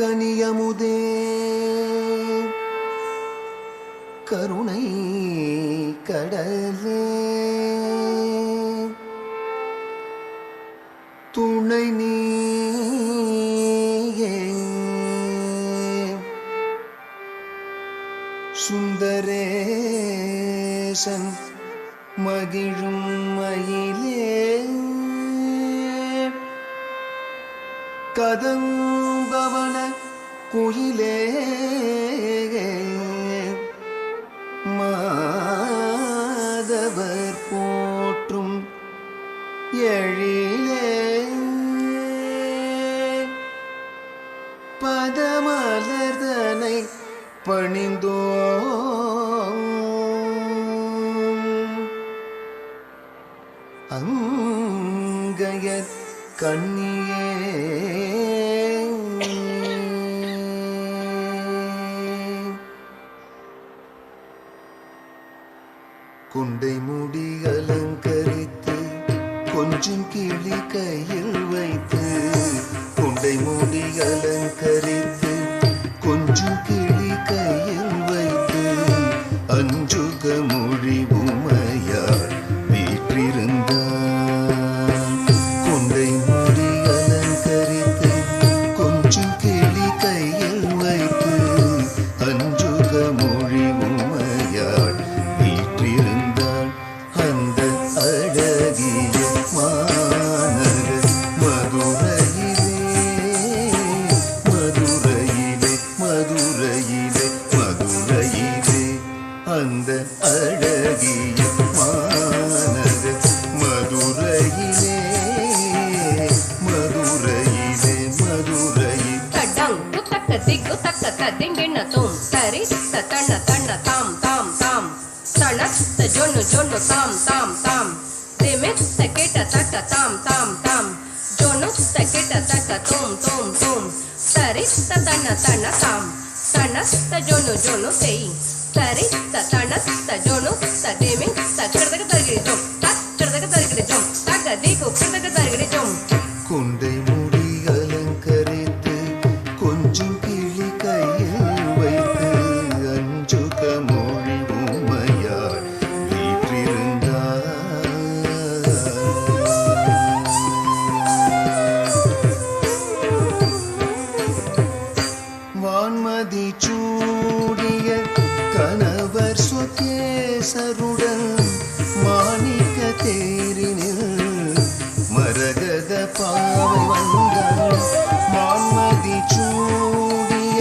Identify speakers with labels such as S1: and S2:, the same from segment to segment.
S1: கனியமுதே. கருணை கடலே. துணை நீயே. சுந்தரேசன் மகிழும் மயிலே. கதம்பவன குயிலே. மாதவர் போற்றும் எழிலே. பதமலர்தனை பணிந்தோ அங்கையர் கண்ணியே. குண்டை முடி அலங்கரித்து கொஞ்சம் கிளி கையில் வைத்து
S2: ತಣ ತಣ ತಾಮ್ ತಾಮ್ ತಾಮ್ ಸಣತ್ತ ಜೊನ್ನು ಜೊನ್ನು ತಾಮ್ ತಾಮ್ ತಾಮ್ ತೆಮೆತ್ತ ಕೆಟ ತಟ ತಾಮ್ ತಾಮ್ ತಾಮ್
S1: ಜೊನುತ್ತ ಕೆಟ ತಟ ತೋಮ್ ತೋಮ್ ತೋಮ್ ಸರಿತ್ತ ತಣ ತಣ ತಾಮ್ ಸಣಸ್ತ ಜೊನು ಜೊನು ತೈ ಸರಿತ್ತ ತಣಸ್ತ ಜೊನು மரகத பாவை வந்தாள் மான்மதி சூடிய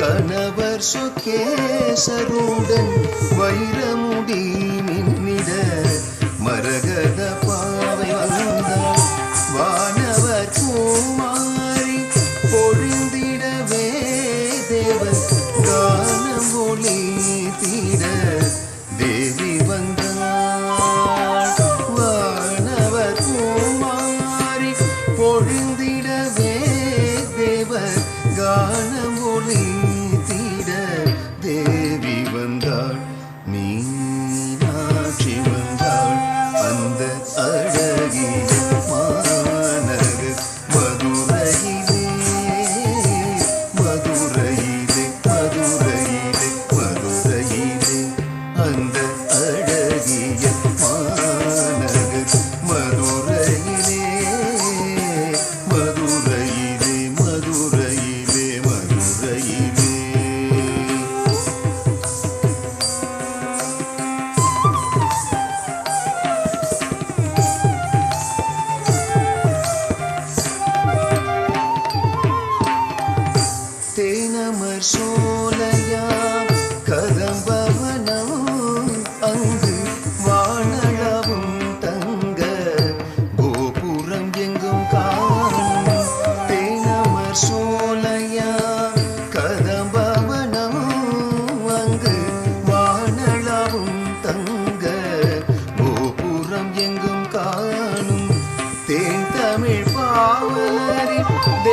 S1: கணவர் சுகேசருடன் வைரமுடி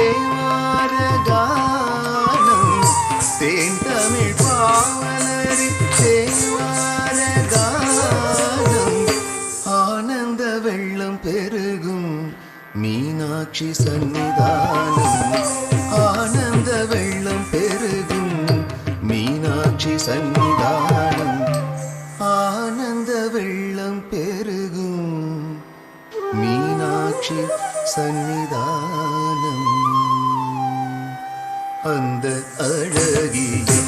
S1: தேவார கானம் தேன் தமிழ் பாவலரி தேவார கானம் ஆனந்த வெள்ளம் பெருகும் மீனாட்சி சன்னிதானம் ஆனந்த வெள்ளம் பெருகும் மீனாட்சி சன்னிதானம் மீனாட்சி சன்னிதானம் அந்த அழகிய.